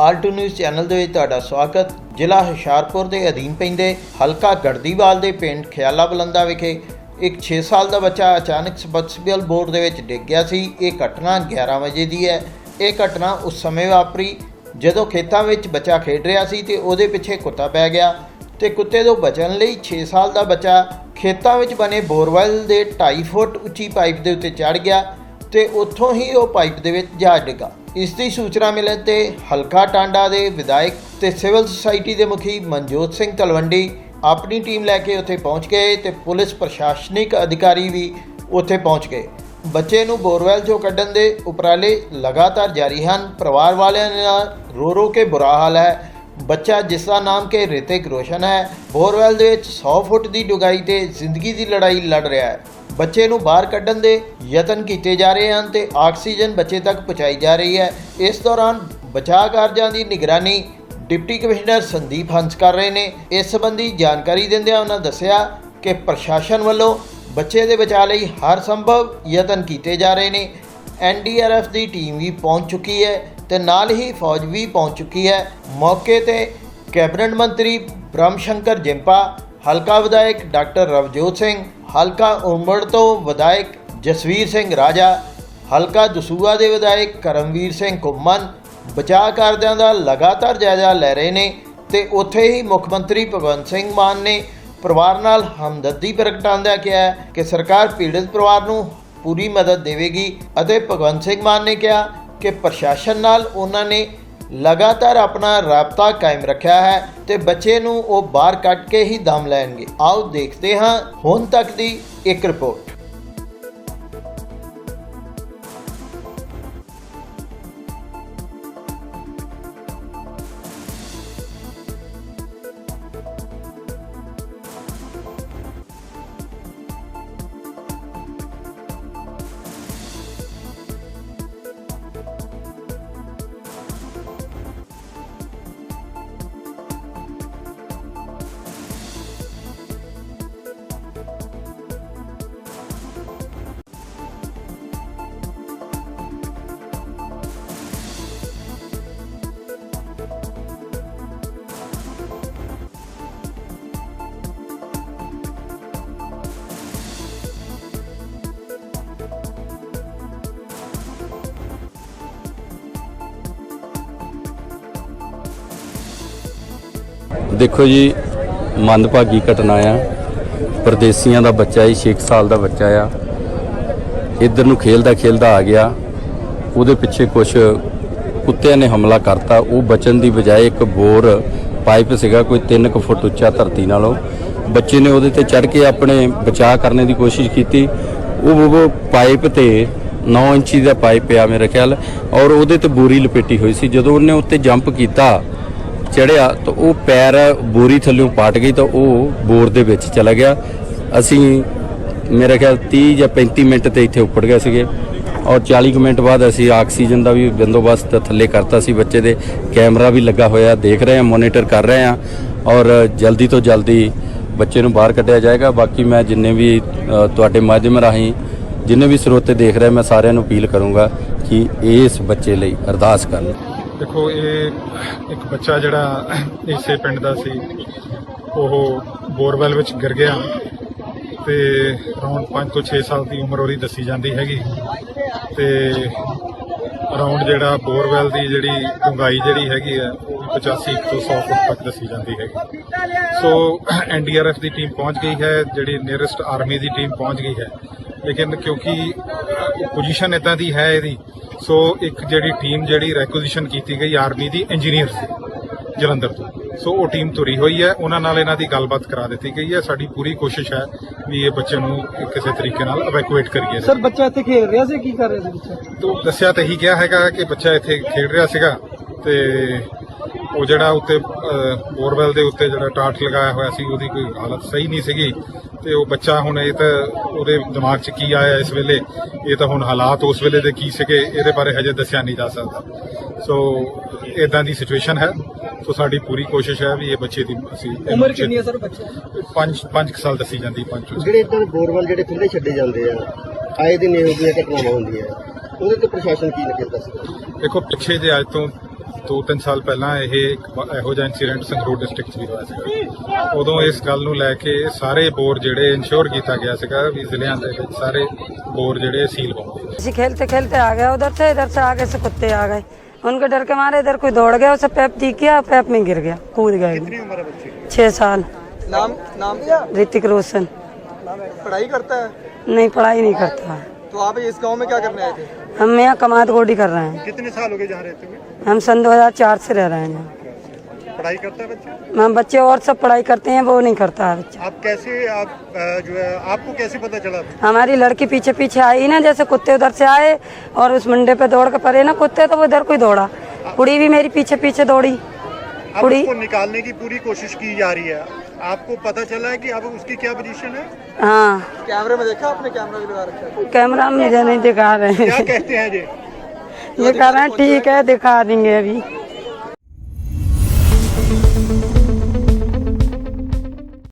Alto news channel ਦੇ ਵਿੱਚ ਤੁਹਾਡਾ ਸਵਾਗਤ। ਜ਼ਿਲ੍ਹਾ ਹੁਸ਼ਿਆਰਪੁਰ ਦੇ ਅਧੀਨ ਪੈਂਦੇ ਹਲਕਾ ਗੜਦੀਵਾਲ ਦੇ ਪਿੰਡ ਖਿਆਲਾ ਬਲੰਦਾ ਵਿਖੇ ਇੱਕ 6 ਸਾਲ ਦਾ ਬੱਚਾ ਅਚਾਨਕ ਸਬਸਿਬਲ ਬੋਰਡ ਦੇ ਵਿੱਚ ਡਿੱਗ ਗਿਆ ਸੀ। ਇਹ ਘਟਨਾ 11 ਵਜੇ ਦੀ ਹੈ। ਇਹ ਘਟਨਾ ਉਸ ਸਮੇਂ ਵਾਪਰੀ ਜਦੋਂ ਖੇਤਾਂ ਵਿੱਚ ਬੱਚਾ ਖੇਡ ਰਿਹਾ ਸੀ ਤੇ ਉਹਦੇ ਪਿੱਛੇ ਕੁੱਤਾ ਪੈ ਗਿਆ ਤੇ ਕੁੱਤੇ ਤੋਂ ਬਚਣ ਲਈ 6 ਸਾਲ ਦਾ ਬੱਚਾ ਖੇਤਾਂ ਵਿੱਚ ਬਣੇ ਬੋਰਵੈਲ ਦੇ 2.5 ਫੁੱਟ ਉੱਚੀ ਪਾਈਪ ਦੇ ਉੱਤੇ ਚੜ ਗਿਆ ਤੇ ਉੱਥੋਂ ਹੀ ਉਹ ਪਾਈਪ ਦੇ ਵਿੱਚ ਜਾ ਡਿੱਗਾ। ਇਸ ਦੀ ਸੂਚਨਾ ਮਿਲਣ ਤੇ ਹਲਕਾ ਟਾਂਡਾ ਦੇ ਵਿਧਾਇਕ ਤੇ ਸਿਵਲ ਸੁਸਾਇਟੀ ਦੇ ਮੁਖੀ ਮਨਜੋਤ ਸਿੰਘ ਤਲਵੰਡੀ ਆਪਣੀ ਟੀਮ ਲੈ ਕੇ ਉੱਥੇ ਪਹੁੰਚ ਗਏ ਤੇ ਪੁਲਿਸ ਪ੍ਰਸ਼ਾਸਨਿਕ ਅਧਿਕਾਰੀ ਵੀ ਉੱਥੇ ਪਹੁੰਚ ਗਏ। ਬੱਚੇ ਨੂੰ ਬੋਰਵੈਲ ਚੋਂ ਕੱਢਣ ਦੇ ਉਪਰਾਲੇ ਲਗਾਤਾਰ ਜਾਰੀ ਹਨ। ਪਰਿਵਾਰ ਵਾਲਿਆਂ ਦਾ ਰੋ ਰੋ ਕੇ ਬੁਰਾ ਹਾਲ ਹੈ। ਬੱਚਾ ਜਿਸ ਦਾ ਨਾਮ ਕਿ ਰਿਤਿਕ ਰੋਸ਼ਨ ਹੈ, ਬੋਰਵੈਲ ਦੇ ਵਿੱਚ 100 ਫੁੱਟ ਦੀ ਡੁਗਾਈ ਤੇ ਜ਼ਿੰਦਗੀ ਦੀ ਲੜਾਈ ਲੜ ਰਿਹਾ ਹੈ। ਬੱਚੇ ਨੂੰ ਬਾਹਰ ਕੱਢਣ ਦੇ ਯਤਨ ਕੀਤੇ ਜਾ ਰਹੇ ਹਨ ਤੇ ਆਕਸੀਜਨ ਬੱਚੇ ਤੱਕ ਪਹੁੰਚਾਈ ਜਾ ਰਹੀ ਹੈ। ਇਸ ਦੌਰਾਨ ਬਚਾਅ ਕਾਰਜਾਂ ਦੀ ਨਿਗਰਾਨੀ ਡਿਪਟੀ ਕਮਿਸ਼ਨਰ ਸੰਦੀਪ ਹੰਸ ਕਰ ਰਹੇ ਨੇ। ਇਸ ਸੰਬੰਧੀ ਜਾਣਕਾਰੀ ਦਿੰਦਿਆਂ ਉਹਨਾਂ ਦੱਸਿਆ ਕਿ ਪ੍ਰਸ਼ਾਸਨ ਵੱਲੋਂ ਬੱਚੇ ਦੇ ਬਚਾਅ ਲਈ ਹਰ ਸੰਭਵ ਯਤਨ ਕੀਤੇ ਜਾ ਰਹੇ ਨੇ। ਐਨਡੀਆਰਐਫ ਦੀ ਟੀਮ ਵੀ ਪਹੁੰਚ ਚੁੱਕੀ ਹੈ ਤੇ ਨਾਲ ਹੀ ਫੌਜ ਵੀ ਪਹੁੰਚ ਚੁੱਕੀ ਹੈ। ਮੌਕੇ ਤੇ ਕੈਬਨਿਟ ਮੰਤਰੀ ਬ੍ਰਹਮ ਸ਼ੰਕਰ ਜਿੰਪਾ ਹਲਕਾ ਵਿਧਾਇਕ ਡਾਕਟਰ ਰਵਜੋਤ ਸਿੰਘ, ਹਲਕਾ ਉਮੜ ਤੋਂ ਵਿਧਾਇਕ ਜਸਵੀਰ ਸਿੰਘ ਰਾਜਾ, ਹਲਕਾ ਦਸੂਆ ਦੇ ਵਿਧਾਇਕ ਕਰਮਵੀਰ ਸਿੰਘ ਘੁੰਮਣ, ਬਚਾਅ ਕਾਰਜਾਂ ਦਾ ਲਗਾਤਾਰ ਜਾਇਜ਼ਾ ਲੈ ਰਹੇ ਨੇ ਤੇ ਉੱਥੇ ਹੀ ਮੁੱਖ ਮੰਤਰੀ ਭਗਵੰਤ ਸਿੰਘ ਮਾਨ ਨੇ ਪਰਿਵਾਰ ਨਾਲ ਹਮਦਰਦੀ ਪ੍ਰਗਟਾਉਂਦਿਆਂ ਕਿਹਾ ਕਿ ਸਰਕਾਰ ਪੀੜਤ ਪਰਿਵਾਰ ਨੂੰ ਪੂਰੀ ਮਦਦ ਦੇਵੇਗੀ ਅਤੇ ਭਗਵੰਤ ਸਿੰਘ ਮਾਨ ਨੇ ਕਿਹਾ ਕਿ ਪ੍ਰਸ਼ਾਸਨ ਨਾਲ ਉਹਨਾਂ ਨੇ ਲਗਾਤਾਰ ਆਪਣਾ ਰਾਬਤਾ ਕਾਇਮ ਰੱਖਿਆ ਹੈ ਤੇ ਬੱਚੇ ਨੂੰ ਉਹ ਬਾਹਰ ਕੱਢ ਕੇ ਹੀ ਦਮ ਲੈਣਗੇ। ਆਓ ਦੇਖਦੇ ਹਾਂ ਹੁਣ ਤੱਕ ਦੀ ਇੱਕ ਰਿਪੋਰਟ। ਦੇਖੋ ਜੀ, ਮੰਦਭਾਗੀ ਘਟਨਾ ਆ। ਪਰਦੇਸੀਆਂ ਦਾ ਬੱਚਾ ਹੀ 6 ਸਾਲ ਦਾ ਬੱਚਾ ਆ। ਇੱਧਰ ਨੂੰ ਖੇਲਦਾ ਖੇਲਦਾ ਆ ਗਿਆ। ਉਹਦੇ ਪਿੱਛੇ ਕੁਝ ਕੁੱਤਿਆਂ ਨੇ ਹਮਲਾ ਕਰਤਾ। ਉਹ ਬਚਣ ਦੀ ਬਜਾਏ ਇੱਕ ਬੋਰ ਪਾਈਪ ਸੀਗਾ, ਕੋਈ 3 ਕੁ ਫੁੱਟ ਉੱਚਾ ਧਰਤੀ ਨਾਲੋਂ। ਬੱਚੇ ਨੇ ਉਹਦੇ ਤੇ ਚੜ ਕੇ ਆਪਣੇ ਬਚਾਅ ਕਰਨ ਦੀ ਕੋਸ਼ਿਸ਼ ਕੀਤੀ। ਉਹ ਉਹ ਪਾਈਪ ਤੇ 9 ਇੰਚੀ ਦਾ ਪਾਈਪ ਆ ਮੇਰੇ ਖਿਆਲ। ਔਰ ਉਹਦੇ ਤੇ ਬੋਰੀ ਲਪੇਟੀ ਹੋਈ ਸੀ। ਜਦੋਂ ਉਹਨੇ ਉੱਤੇ ਜੰਪ ਕੀਤਾ ਚੜਿਆ ਤਾਂ ਉਹ ਪੈਰ ਬੋਰੀ ਥੱਲਿਓਂ ਪਾਟ ਗਈ ਤਾਂ ਉਹ ਬੋਰ ਦੇ ਵਿੱਚ ਚਲਾ ਗਿਆ। ਅਸੀਂ ਮੇਰੇ ਖਿਆਲ 30 ਜਾਂ 35 ਮਿੰਟ ਤੇ ਇੱਥੇ ਉੱਪੜ ਗਏ ਸੀਗੇ। ਔਰ 40 ਕੁ ਮਿੰਟ ਬਾਅਦ ਅਸੀਂ ਆਕਸੀਜਨ ਦਾ ਵੀ ਬੰਦੋਬਸਤ ਥੱਲੇ ਕਰਤਾ ਸੀ ਬੱਚੇ ਦੇ। ਕੈਮਰਾ ਵੀ ਲੱਗਾ ਹੋਇਆ, ਦੇਖ ਰਹੇ ਹਾਂ, ਮੋਨੀਟਰ ਕਰ ਰਹੇ ਹਾਂ। ਔਰ ਜਲਦੀ ਤੋਂ ਜਲਦੀ ਬੱਚੇ ਨੂੰ ਬਾਹਰ ਕੱਢਿਆ ਜਾਏਗਾ। ਬਾਕੀ ਮੈਂ ਜਿੰਨੇ ਵੀ ਤੁਹਾਡੇ ਮਾਧਿਅਮ ਰਾਹੀਂ ਜਿੰਨੇ ਵੀ ਸਰੋਤੇ ਦੇਖ ਰਹੇ, ਮੈਂ ਸਾਰਿਆਂ ਨੂੰ ਅਪੀਲ ਕਰੂੰਗਾ ਕਿ ਇਸ ਬੱਚੇ ਲਈ ਅਰਦਾਸ ਕਰਨ। ਦੇਖੋ, ਇਹ ਇੱਕ ਬੱਚਾ ਜਿਹੜਾ ਇਸੇ ਪਿੰਡ ਦਾ ਸੀ, ਉਹ ਬੋਰਵੈਲ ਵਿੱਚ ਗਿਰ ਗਿਆ ਤੇ ਅਰਾਊਂਡ 5 ਤੋਂ 6 ਸਾਲ ਦੀ ਉਮਰ ਉਹਦੀ ਦੱਸੀ ਜਾਂਦੀ ਹੈਗੀ। ਤੇ ਅਰਾਊਂਡ ਜਿਹੜਾ ਬੋਰਵੈਲ ਦੀ ਜਿਹੜੀ ਡੂੰਘਾਈ ਜਿਹੜੀ ਹੈਗੀ ਹੈ ਉਹ ਵੀ 85 ਤੋਂ 100 ਫੁੱਟ ਤੱਕ ਦੱਸੀ ਜਾਂਦੀ ਹੈਗੀ। ਸੋ ਐਨਡੀਆਰਐਫ ਦੀ ਟੀਮ ਪਹੁੰਚ ਗਈ ਹੈ, ਜਿਹੜੀ ਨੀਅਰੈਸਟ ਆਰਮੀ ਦੀ ਟੀਮ ਪਹੁੰਚ ਗਈ ਹੈ। ਲੇਕਿਨ ਕਿਉਂਕਿ ਪੋਜੀਸ਼ਨ ਇਦਾਂ ਦੀ ਹੈ ਇਹਦੀ। ਸੋ ਇੱਕ ਜਿਹੜੀ ਟੀਮ ਜਿਹੜੀ ਰੈਕੁਜੀਸ਼ਨ ਕੀਤੀ ਗਈ ਆਰਮੀ ਦੀ ਇੰਜੀਨੀਅਰ ਸੀ ਜਲੰਧਰ ਤੋਂ। ਸੋ ਉਹ ਟੀਮ ਤੁਰੀ ਹੋਈ ਹੈ। ਉਹਨਾਂ ਨਾਲ ਇਹਨਾਂ ਦੀ ਗੱਲਬਾਤ ਕਰਾ ਦਿੱਤੀ ਗਈ ਹੈ। ਸਾਡੀ ਪੂਰੀ ਕੋਸ਼ਿਸ਼ ਹੈ ਵੀ ਇਹ ਬੱਚੇ ਨੂੰ ਕਿਸੇ ਤਰੀਕੇ ਨਾਲ ਇਵੈਕੂਏਟ ਕਰੀਏ। ਸਰ ਬੱਚਾ ਇੱਥੇ ਖੇਡ ਰਿਹਾ ਸੀ? ਕੀ ਕਰ ਰਿਹਾ ਸੀ ਬੱਚਾ? ਤੋਂ ਦੱਸਿਆ ਤਾਂ ਇਹੀ ਕਿਹਾ ਹੈਗਾ ਕਿ ਬੱਚਾ ਇੱਥੇ ਖੇਡ ਰਿਹਾ ਸੀਗਾ ਤੇ ਉਹ ਜਿਹੜਾ ਉੱਤੇ ਬੋਰਵੈਲ ਦੇ ਉੱਤੇ ਜਿਹੜਾ ਟਾਟ ਲਗਾਇਆ ਹੋਇਆ ਸੀ ਉਹਦੀ ਕੋਈ ਹਾਲਤ ਸਹੀ ਨਹੀਂ ਸੀਗੀ। ਤੇ ਉਹ ਬੱਚਾ ਹੁਣ ਇਹ ਤਾਂ ਉਹਦੇ ਦਿਮਾਗ 'ਚ ਕੀ ਆਇਆ ਇਸ ਵੇਲੇ? ਇਹ ਤਾਂ ਹੁਣ ਹਾਲਾਤ ਉਸ ਵੇਲੇ ਦੇ ਕੀ ਸੀਗੇ? ਇਹਦੇ ਬਾਰੇ ਹਜੇ ਦੱਸਿਆ ਨਹੀਂ ਜਾ ਸਕਦਾ। ਸੋ ਇਦਾਂ ਦੀ ਸਿਚੁਏਸ਼ਨ ਹੈ। ਸੋ ਸਾਡੀ ਪੂਰੀ ਕੋਸ਼ਿਸ਼ ਹੈ ਵੀ ਇਹ ਬੱਚੇ ਦੀ ਅਸੀਂ ਉਮਰ ਕਿੰਨੀ ਹੈ ਸਰ ਬੱਚੇ ਦੀ? ਪੰਜ ਪੰਜ ਕੁ ਸਾਲ ਦੱਸੀ ਜਾਂਦੀ ਪੰਜ ਤੋਂ ਜਿਹੜੇ ਇਦਾਂ ਬੋਰਵੈਲ ਜਿਹੜੇ ਖੁੱਲੇ ਛੱਡੇ ਜਾਂਦੇ ਆ ਆਏ ਦਿਨ ਇਹੋ ਜਿਹੀਆਂ ਘਟਨਾਵਾਂ ਹੁੰਦੀਆਂ। ਉਹਦੇ ਤੇ ਪ੍ਰਸ਼ਾਸਨ ਕੀ ਨਕੇਤਾ ਸੀ ਦੇਖੋ ਪਿੱਛੇ ਜੇ ਅੱਜ ਤੋਂ ਦੋ ਤਿੰਨ ਸਾਲ ਪਹਿਲਾਂ ਇਹ ਇੱਕ ਵਾ- ਇਹੋ ਜਿਹਾ ਇਨਸੀਡੈਂਟ ਸੰਗਰੂਰ ਡਿਸਟ੍ਰਿਕਟ 'ਚ ਵੀ ਹੋਇਆ ਸੀਗਾ ਉਦੋਂ ਇਸ ਗੱਲ ਨੂੰ ਲੈ ਕੇ ਸਾਰੇ ਬੋਰ ਜਿਹੜੇ ਇਨਸ਼ੋਰ ਕੀਤਾ ਗਿਆ ਸੀਗਾ ਵੀ ਜ਼ਿਲ੍ਹਿਆਂ ਦੇ ਵਿੱਚ ਸਾਰੇ ਬੋਰ ਜਿਹੜੇ ਸੀਲ ਪਾਉਂਦੇ ऐसे खेलते खेलते आ गया उधर से इधर से आगे से कुत्ते आ गए उनके डर के मारे इधर कोई दौड़ गया उसे पैप दिख गया पैप में गिर गया कूद गए कितनी उम्र है बच्चे की छह साल नाम नाम क्या ऋतिक रोशन पढ़ाई करता है नहीं पढ़ाई नहीं करता तो आप इस गांव में क्या करने आए थे हम यहाँ कमात गोडी कर रहे हैं कितने साल हो गए जहाँ रहते हुए हम सन 2004 से रह रहे हैं। यहाँ पढ़ाई करता है बच्चा? हम बच्चे और सब पढ़ाई करते हैं वो नहीं करता है बच्चा। आप कैसे आप जो है आपको कैसे पता चला? हमारी लड़की पीछे पीछे आई ना जैसे कुत्ते उधर से आए और उस मुंडे पे दौड़ के पड़े ना कुत्ते तो वो इधर कोई दौड़ा। कुड़ी भी मेरी पीछे पीछे दौड़ी। अब कुड़ी। उसको निकालने की पूरी कोशिश की जा रही है। आपको पता चला है कि अब उसकी क्या पोजीशन है? हाँ। कैमरे में देखा आपने? कैमरा भी लगा रखा है। कैमरा में मुझे नहीं दिखा रहे हैं। क्या कहते हैं जी? ये कह रहे हैं ठीक है दिखा देंगे अभी